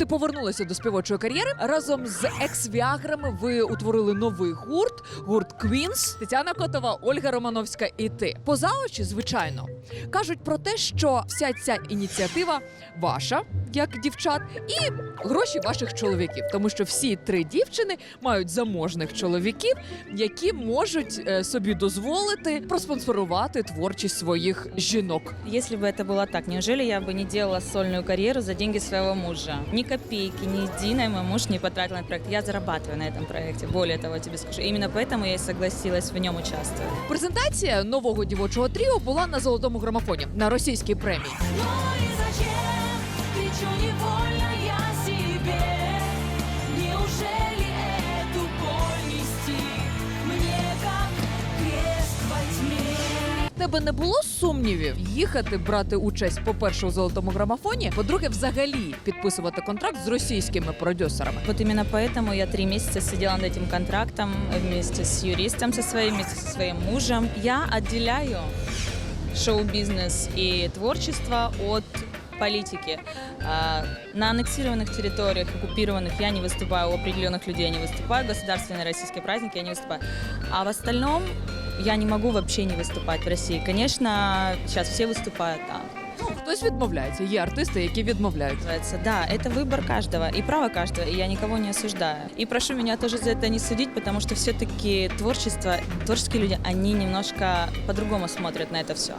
Ти повернулася до співочої кар'єри. Разом з екс-віаграми ви утворили новий гурт, гурт Квінс, Тетяна Котова, Ольга Романовська і ти. Поза очі, звичайно, кажуть про те, що вся ця ініціатива ваша, як дівчат, і гроші ваших чоловіків, тому що всі три дівчини мають заможних чоловіків, які можуть е, собі дозволити проспонсорувати творчість своїх жінок. Если бы это было так, неужели я бы не делала сольную карьеру за деньги своего мужа? Ни копейки, ни единой мой муж не потратил на этот проект. Я зарабатываю на этом проекте. Более того, я тебе скажу. Именно поэтому я и согласилась в нем участвовать. Презентація нового дівочого тріо була на золотому грамофоні на російській премії. Ну и зачем кричу невольно я себе? Неужели эту боль нести мне как крест во тьме? В Тебе не було сумнівів їхати брати участь, по-перше, у золотому грамофоні, по-друге, взагалі підписувати контракт з російськими продюсерами. Вот именно поэтому я три месяца сидела над этим контрактом вместе с юристом со своим, вместе со своим мужем. Я отделяю шоу-бизнес и творчество от политики. А, На аннексированных территориях, оккупированных я не выступаю, у определенных людей я не выступаю, государственные российские праздники я не выступаю. А в остальном я не могу вообще не выступать в России. Конечно, сейчас все выступают там. Ну, хтось відмовляється. Є артисти, які відмовляються. Называется. Да, это выбор каждого и право каждого, и я никого не осуждаю. И прошу меня тоже за это не судить, потому что все-таки творчество, творческие люди, они немножко по-другому смотрят на это все.